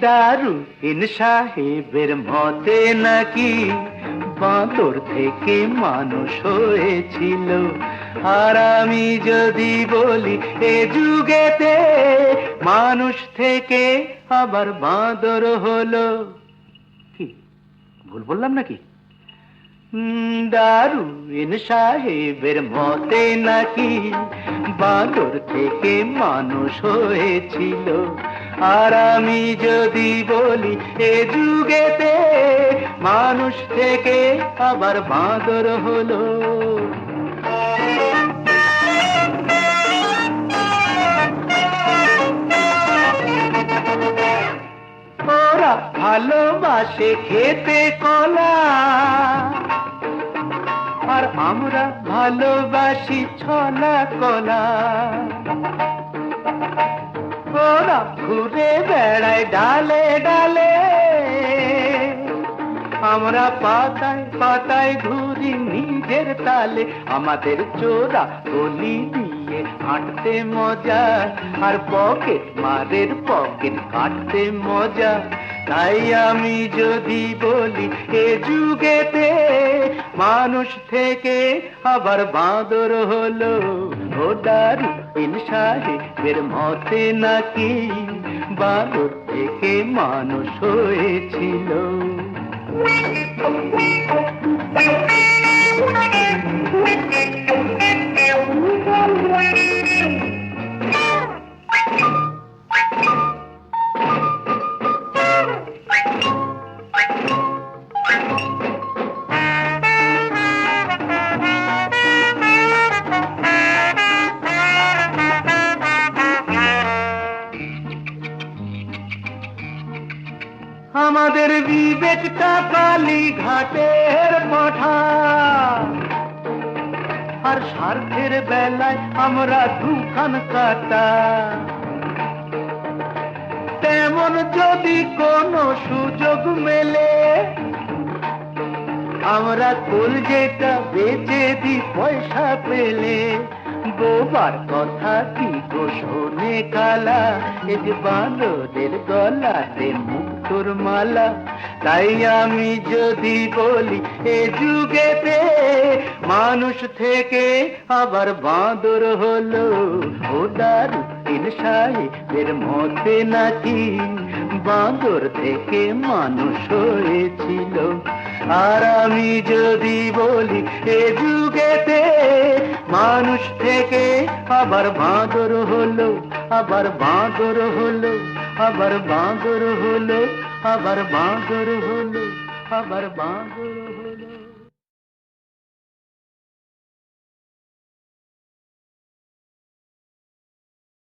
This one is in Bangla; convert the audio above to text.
দারুণ সাহেবের মতে নাকি বাঁদর থেকে মানুষ হয়েছিল আর আমি যদি বলি এ যুগেতে মানুষ থেকে আবার বাঁদর হলো কি ভুল বললাম নাকি দারুণ সাহেবের মতে নাকি বাঁদর থেকে মানুষ হয়েছিল আর আমি যদি বলি, এ যুগেতে মানুষ থেকে আবার বাঁদর হলো। ভালোবাসে খেতে কলা, আর আমরা ভালোবাসি ছলা কলা। ওরা ঘুরে বেড়ায় ডালে ডালে। আমরা পাতায় পাতায় ঘুরি নিজের তালে। আমাদের চোরা গলি দিয়ে হাঁটতে মজা, আর পকেট মারের পকেট কাটতে মজা। তাই আমি যদি বলি, এ যুগেতে মানুষ থেকে আবার বাঁদর হলো। ও দারু সাহেবের মতে নাকি বাঁদর থেকে মানুষ হয়েছিল। আমাদের বিবেকটা কালী ঘাটের পাঠা। আর স্বার্থের বেলায় আমরা দুখান কাটা। তেমন যদি কোনো সুযোগ মেলে, আমরা কোল যেটা বেচে দি পয়সা পেলে। বোবার কথা কি গো শোনে কালা? এ যে বানরের গলাতে মুক্তোর মালা। তাই আমি যদি বলি, এ যুগেতে মানুষ থেকে আবার বাঁদর হলো। ও দারু সাহেবের মতে নাকি বাঁদর থেকে মানুষ হয়েছিল। আর আমি যদি বলি, এ যুগেতে মানুষ থেকে আবার বাঁদর হলো, আবার বাঁদর হলো, আবার বাঁদর হলো, আবার বাঁদর হলো, আবার বাঁদর